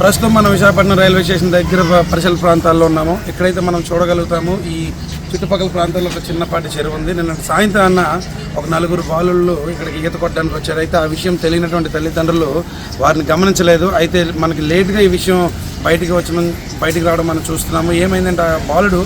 ప్రస్తుతం మనం Visakhapatnam railway station దగ్గర పరిసర ప్రాంతాల్లో ఉన్నాము. ఇక్కడైతే మనం చూడగలుగుతాము ఈ చుట్టుపక్కల ప్రాంతాల్లో ఒక చిన్నపాటి చెరువు ఉంది. నిన్న సాయంత్రాన్న ఒక నలుగురు బాలుళ్ళు ఇక్కడికి ఈత కొట్టడానికి వచ్చారు. అయితే ఆ విషయం తెలియనటువంటి తల్లిదండ్రులు వారిని గమనించలేదు. అయితే మనకి లేట్గా ఈ విషయం బయటికి వచ్చిన బయటికి రావడం మనం చూస్తున్నాము. ఏమైందంటే ఆ బాలుడు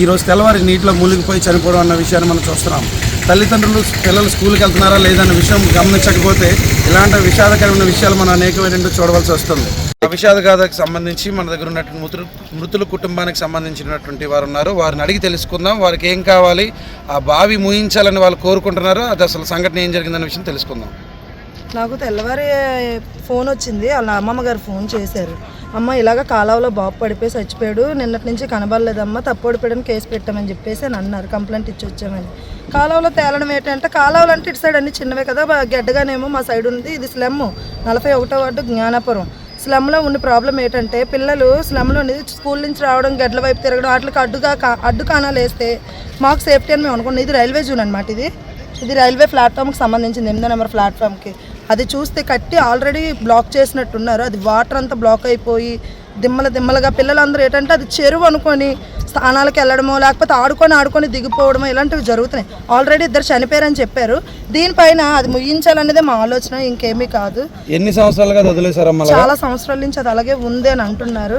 ఈరోజు తెల్లవారి నీటిలో మూలిగిపోయి చనిపోవడం అన్న విషయాన్ని మనం చూస్తున్నాము తల్లిదండ్రులు పిల్లలు స్కూల్కి వెళ్తున్నారా లేదన్న విషయం గమనించకపోతే ఇలాంటి విషాదకరమైన విషయాలు మనం అనేకమైన చూడవలసి వస్తుంది. అభిషాద్ గాథకు సంబంధించి మన దగ్గర ఉన్నటువంటి మృతులు మృతుల కుటుంబానికి సంబంధించినటువంటి వారు ఉన్నారు వారిని అడిగి తెలుసుకుందాం. వారికి ఏం కావాలి ఆ బావి ముయించాలని వాళ్ళు కోరుకుంటున్నారు అది అసలు సంఘటన ఏం జరిగిందన్న విషయం తెలుసుకుందాం. నాకు తెల్లవారి ఫోన్ వచ్చింది. వాళ్ళ అమ్మమ్మ గారు ఫోన్ చేశారు. అమ్మ ఇలాగ కాలువలో బాబు పడిపోయి చచ్చిపోయాడు. నిన్నటి నుంచి కనబడలేదమ్మా తప్పు కేసు పెట్టామని చెప్పేసి అని అన్నారు. కంప్లైంట్ ఇచ్చి వచ్చామని. కాలువలో తేలడం ఏంటంటే కాలువలు అంటే ఇటు సైడ్ అన్ని చిన్నవే కదా. గడ్డగానేమో మా సైడ్ ఉంది. ఇది స్లెమ్. నలభై ఒకటో వార్డు జ్ఞానాపురం. స్లమ్లో ఉన్న ప్రాబ్లం ఏంటంటే పిల్లలు స్లమ్లో స్కూల్ నుంచి రావడం గడ్ల వైపు తిరగడం వాటికి అడ్డుగా కా- అడ్డు వేస్తే మాకు సేఫ్టీ అని మేము అనుకున్నాం. ఇది రైల్వే జోన్ అనమాట ఇది. ఇది రైల్వే ప్లాట్ఫామ్కి సంబంధించింది ఎనిమిదో నెంబర్ ప్లాట్ఫామ్కి. అది చూస్తే కట్టి ఆల్రెడీ బ్లాక్ చేసినట్టున్నారు. అది వాటర్ అంతా బ్లాక్ అయిపోయి దిమ్మల దిమ్మలుగా పిల్లలందరూ ఏంటంటే అది చెరువు అనుకొని స్థానాలకు వెళ్ళడమో లేకపోతే ఆడుకొని ఆడుకొని దిగిపోవడమో ఇలాంటివి జరుగుతున్నాయి. ఆల్రెడీ ఇద్దరు చనిపోయారని చెప్పారు. దీనిపైన అది ముగించాలనేదే మా ఆలోచన ఇంకేమీ కాదు. ఎన్ని సంవత్సరాలుగా వదిలేశారమ్మా చాలా సంవత్సరాల నుంచి అది అలాగే ఉంది అని అంటున్నారు.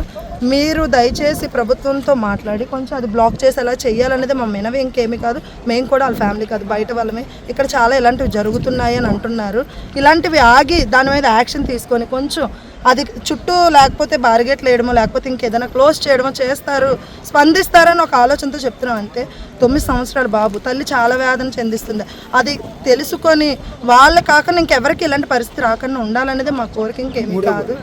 మీరు దయచేసి ప్రభుత్వంతో మాట్లాడి కొంచెం అది బ్లాక్ చేసేలా చేయాలనేది మా మినవి ఇంకేమీ కాదు. మేము కూడా వాళ్ళ ఫ్యామిలీ కాదు బయట వాళ్ళమే. ఇక్కడ చాలా ఇలాంటివి జరుగుతున్నాయి అని అంటున్నారు. ఇలాంటివి ఆగి దాని మీద యాక్షన్ తీసుకొని కొంచెం అది చుట్టూ లేకపోతే బారిగేట్లు వేయడమో లేకపోతే ఇంకేదైనా క్లోజ్ చేయడమో చేస్తారు స్పందిస్తారని ఒక ఆలోచనతో చెప్తున్నాం అంతే. తొమ్మిది సంవత్సరాల బాబు తల్లి చాలా వేదన చెందిస్తుంది. అది తెలుసుకొని వాళ్ళ కాకుండా ఇంకెవరికి ఇలాంటి పరిస్థితి రాకుండా ఉండాలనేది మా కోరిక ఇంకేమీ కాదు.